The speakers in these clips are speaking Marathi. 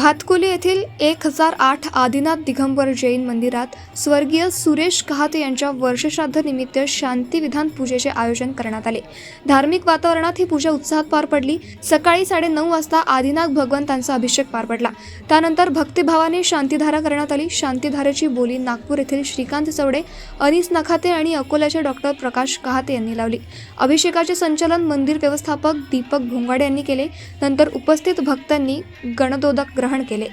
भातकुली येथील एक हजार आठ आदिनाथ दिगंबर जैन मंदिरात स्वर्गीय सुरेश कहाते यांच्या वर्षश्राद्ध निमित्त शांतिविधान पूजेचे आयोजन करण्यात आले. धार्मिक वातावरणात ही पूजा उत्साहात पार पडली. सकाळी साडेनऊ वाजता आदिनाथ भगवंतांचा अभिषेक पार पडला. त्यानंतर भक्तिभावाने शांतीधारा करण्यात आली. शांतीधारेची बोली नागपूर येथील श्रीकांत चवडे अनिस नखाते आणि अकोल्याचे डॉक्टर प्रकाश कहाते यांनी लावली. अभिषेकाचे संचालन मंदिर व्यवस्थापक दीपक भोंगाडे यांनी केले. नंतर उपस्थित भक्तांनी गणदोदक ग्रहण केले.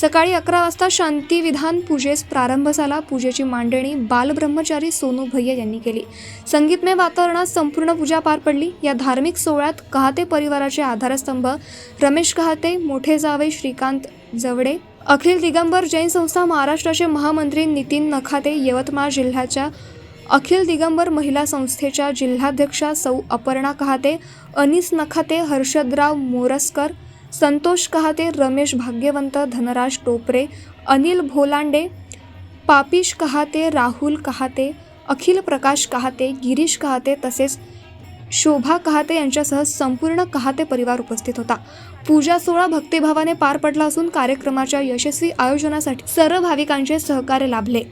सकाळी अकरा वाजता शांतिविधान पूजेस प्रारंभ झाला पूजेची मांडणी बालब्रह्मचारी सोनू भैया यांनी केली. संगीतमय वातावरणात संपूर्ण पूजा पार पडली. या धार्मिक सोहळ्यात कहाते परिवाराचे आधारस्तंभ रमेश कहाते मोठे जावे श्रीकांत जवडे अखिल दिगंबर जैन संस्था महाराष्ट्राचे महामंत्री नितीन नखाते यवतमाळ जिल्ह्याच्या अखिल दिगंबर महिला संस्थेच्या जिल्हाध्यक्षा सौ अपर्णा कहाते अनिस नखाते हर्षदराव मोरसकर संतोष कहाते रमेश भाग्यवंत धनराज टोपरे अनिल भोलांडे पापिश कहाते राहुल कहाते अखिल प्रकाश कहाते गिरीश कहाते तसेच शोभा कहाते यांच्यासह संपूर्ण कहाते परिवार उपस्थित होता. पूजा सोहळा भक्तिभावाने पार पडला असून कार्यक्रमाच्या यशस्वी आयोजनासाठी सर्व भाविकांचे सहकार्य लाभले.